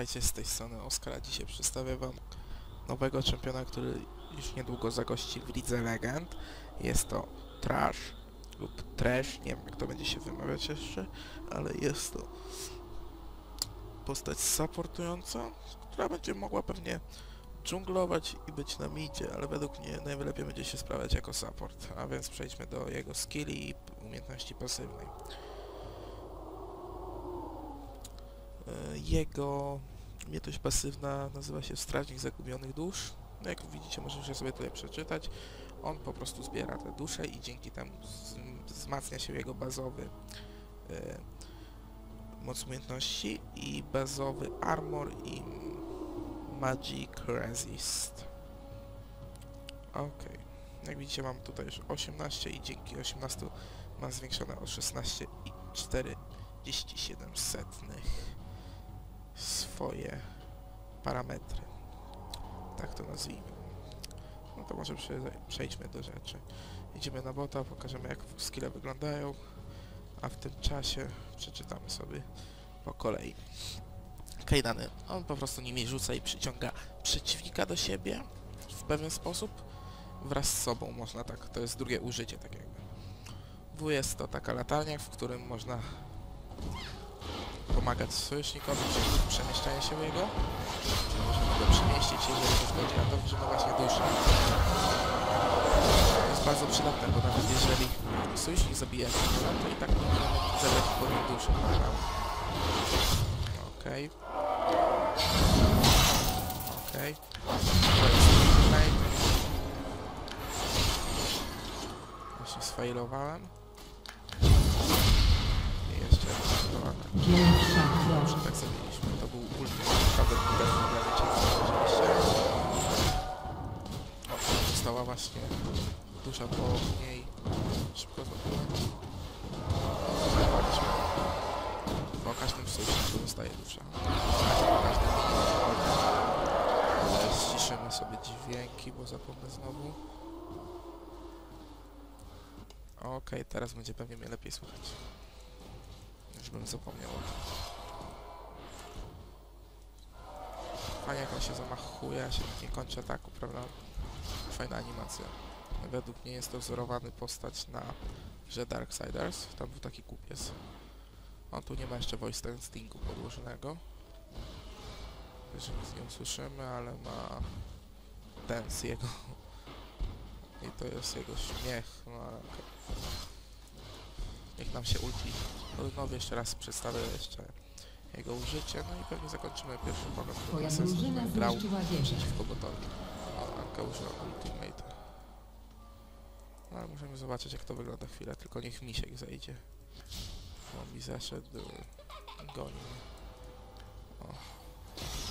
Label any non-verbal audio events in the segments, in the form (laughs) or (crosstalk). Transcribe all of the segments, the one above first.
Witajcie z tej strony Oskara. Dzisiaj przedstawię wam nowego czempiona, który już niedługo zagości w Lidze Legend. Jest to Trash lub Trash, nie wiem jak to będzie się wymawiać jeszcze, ale jest to postać supportująca, która będzie mogła pewnie dżunglować i być na midzie, ale według mnie najlepiej będzie się sprawiać jako support. A więc przejdźmy do jego skilli i umiejętności pasywnej. E, Jego umiejętność pasywna nazywa się Strażnik Zagubionych Dusz. No jak widzicie, możecie sobie tutaj przeczytać. On po prostu zbiera te dusze i dzięki temu wzmacnia się jego bazowy e, moc umiejętności i bazowy armor i magic resist. Okej. Jak widzicie mam tutaj już 18 i dzięki 18 mam zwiększone o 16 i 47 setnych swoje parametry. Tak to nazwijmy. No to może prze- przejdźmy do rzeczy. Idziemy na bota, pokażemy jak skille wyglądają, a w tym czasie przeczytamy sobie po kolei. Kajdany, on po prostu nimi rzuca i przyciąga przeciwnika do siebie w pewien sposób wraz z sobą, można tak, to jest drugie użycie tak jakby. W jest to taka latarnia, w którym można pomagać sojusznikowi w przemieszczaniu się jego. Możemy go przemieścić, jeżeli coś będzie na to, że właśnie duszę. To jest bardzo przydatne, bo nawet jeżeli sojusznik zabije jakiś to i tak możemy zabrać po nim? Okej. Okej. To jest tutaj. Właśnie sfailowałem. Pierwsza Dobrze, tak zabiliśmy. To był naprawdę uderzył dla wiecie, oczywiście. O, została właśnie dusza po niej. Szybko zrobiłem. Zobaczmy. Po każdym sojuszniku dostaje dusza. Ale Ściszymy sobie dźwięki, bo zapomnę znowu. Okej, teraz będzie pewnie mnie lepiej słychać. Bym zapomniał. Fajnie jak on się zamachuje, a się nie kończy ataku, prawda? Fajna animacja. Według mnie jest to wzorowany postać na grze Darksiders. Tam był taki kupiec. On tu nie ma jeszcze voice stingu podłożonego. Że nic nie usłyszymy, ale ma dance jego. I to jest jego śmiech, no okej. Niech nam się ulti odnowi jeszcze raz przedstawię jeszcze jego użycie, no i pewnie zakończymy pierwszy pokaz sezonu. drużyna Grał przeciwko botowi. O, Anka użyła ultimate. No ale możemy zobaczyć jak to wygląda chwilę, tylko niech misiek zejdzie. On mi zeszedł, goni. O,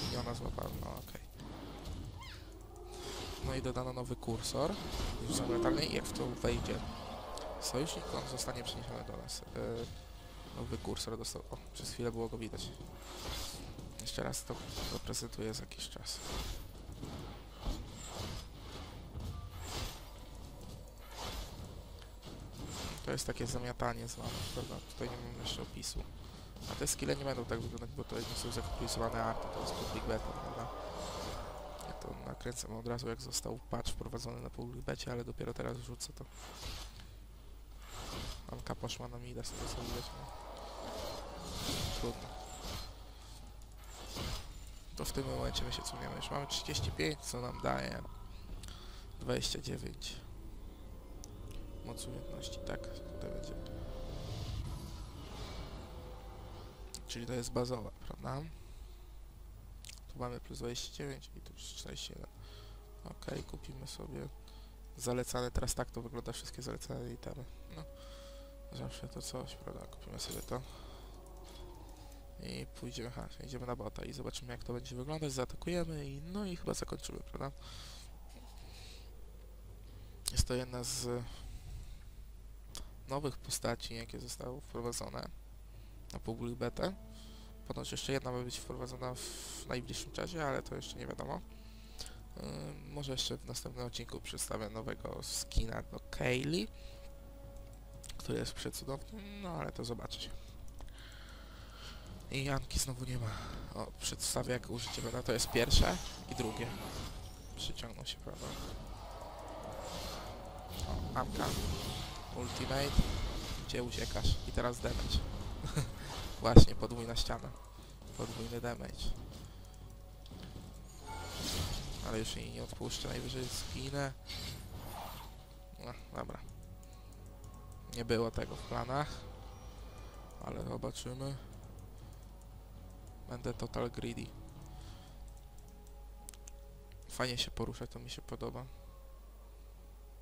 miniona złapałem, no okej. No i dodano nowy kursor, już i jak w to wejdzie sojusznik, on zostanie przeniesiony do nas. Y, nowy kursor dostał, o, przez chwilę było go widać. Jeszcze raz to zaprezentuję za jakiś czas. To jest takie zamiatanie zwane, prawda? Tutaj nie mam jeszcze opisu. A te skille nie będą tak wyglądać, bo to nie są zaktualizowane arty, to jest public beta, prawda? Ja to nakręcam od razu jak został patch wprowadzony na public becie, ale dopiero teraz rzucę to. Anka poszła na mida, no. Trudno. To w tym momencie my się cofniemy. Już mamy 35, co nam daje 29 moc umiejętności, tak, tutaj będzie. Czyli to jest bazowa, prawda? Tu mamy plus 29 i tu już 41. Ok, kupimy sobie zalecane, teraz tak to wygląda wszystkie zalecane itemy. No, zawsze to coś, prawda? Kupimy sobie to. I pójdziemy, ha, idziemy na bota i zobaczymy jak to będzie wyglądać, zaatakujemy i no i chyba zakończymy, prawda? Jest to jedna z nowych postaci, jakie zostały wprowadzone na public betę. Ponoć jeszcze jedna ma być wprowadzona w najbliższym czasie, ale to jeszcze nie wiadomo. Ym, może jeszcze w następnym odcinku przedstawię nowego skina do Kaylee, który jest przecudowny, no ale to zobaczyć. I Janki znowu nie ma. O, przedstawię jak użycie prawda? To jest pierwsze i drugie. Przyciągnął się, prawda? O, Anka. Ultimate. Gdzie uciekasz? I teraz damage. (laughs) Właśnie, podwójna ściana. Podwójny damage. Ale już jej nie odpuszczę, najwyżej zginę. No, dobra. Nie było tego w planach. Ale zobaczymy. Będę total greedy. Fajnie się porusza, to mi się podoba.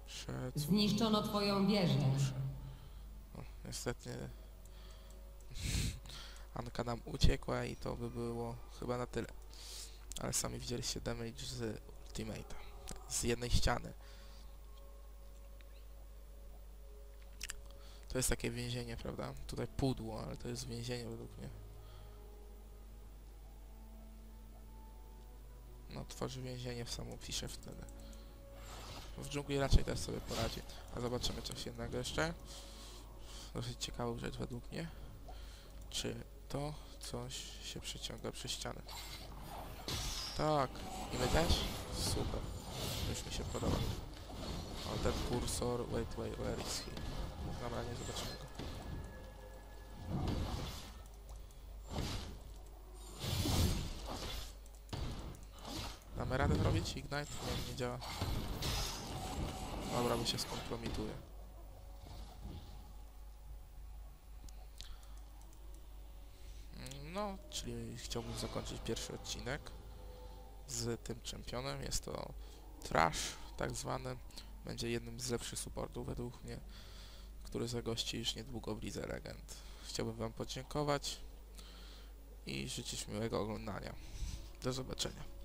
Przed... Zniszczono twoją wieżę. Muszę. O, niestety (laughs) Anka nam uciekła i to by było chyba na tyle. Ale sami widzieliście damage z ultimate'a. Z jednej ściany. To jest takie więzienie, prawda? Tutaj pudło, ale to jest więzienie według mnie. No, tworzy więzienie w samą pisze wtedy. W dżungli raczej też sobie poradzi. A zobaczymy coś innego jeszcze. Dosyć ciekawą rzecz według mnie. Czy to coś się przeciąga przez ścianę? Tak. I my też? Super. Już mi się podoba. O, ten kursor... Wait, wait, where is he? Dobra, nie zobaczymy go. Mamy radę zrobić Ignite? Nie, nie działa. Dobra, bo się skompromituje. No, czyli chciałbym zakończyć pierwszy odcinek z tym czempionem. Jest to Trash, tak zwany. Będzie jednym z lepszych supportów według mnie, który zagości już niedługo w Legend. Chciałbym Wam podziękować i życzyć miłego oglądania. Do zobaczenia.